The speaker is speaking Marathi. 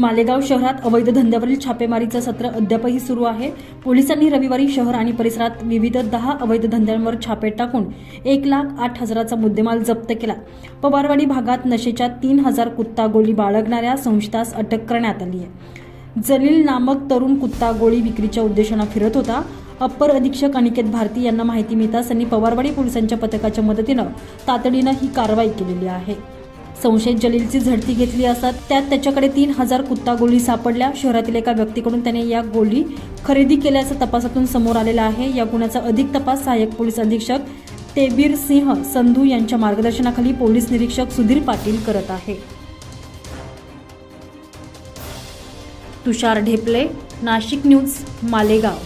मालेगाव शहरात अवैध धंद्यावरील छापेमारीचं सत्र अद्यापही सुरू आहे. पोलिसांनी रविवारी शहर आणि परिसरात विविध दहा अवैध धंद्यांवर छापे टाकून एक लाख आठ हजाराचा मुद्देमाल जप्त केला. पवारवाडी भागात नशेच्या तीन हजार कुत्ता गोळी बाळगणाऱ्या संस्थास अटक करण्यात आली आहे. जलील नामक तरुण कुत्ता गोळी विक्रीच्या उद्देशानं फिरत होता. अप्पर अधीक्षक अनिकेत भारती यांना माहिती मिळताच त्यांनी पवारवाडी पोलिसांच्या पथकाच्या मदतीनं तातडीनं ही कारवाई केलेली आहे. संशयित जलीलची झडती घेतली असता. त्यात त्याच्याकडे तीन हजार कुत्ता गोळी सापडल्या. शहरातील एका व्यक्तीकडून त्याने या गोळी खरेदी केल्याचं तपासातून समोर आलेलं आहे. या गुन्ह्याचा अधिक तपास सहाय्यक पोलीस अधीक्षक तेबीर सिंह संधू यांच्या मार्गदर्शनाखाली पोलीस निरीक्षक सुधीर पाटील करत आहे. तुषार ढेपले नाशिक न्यूज मालेगाव.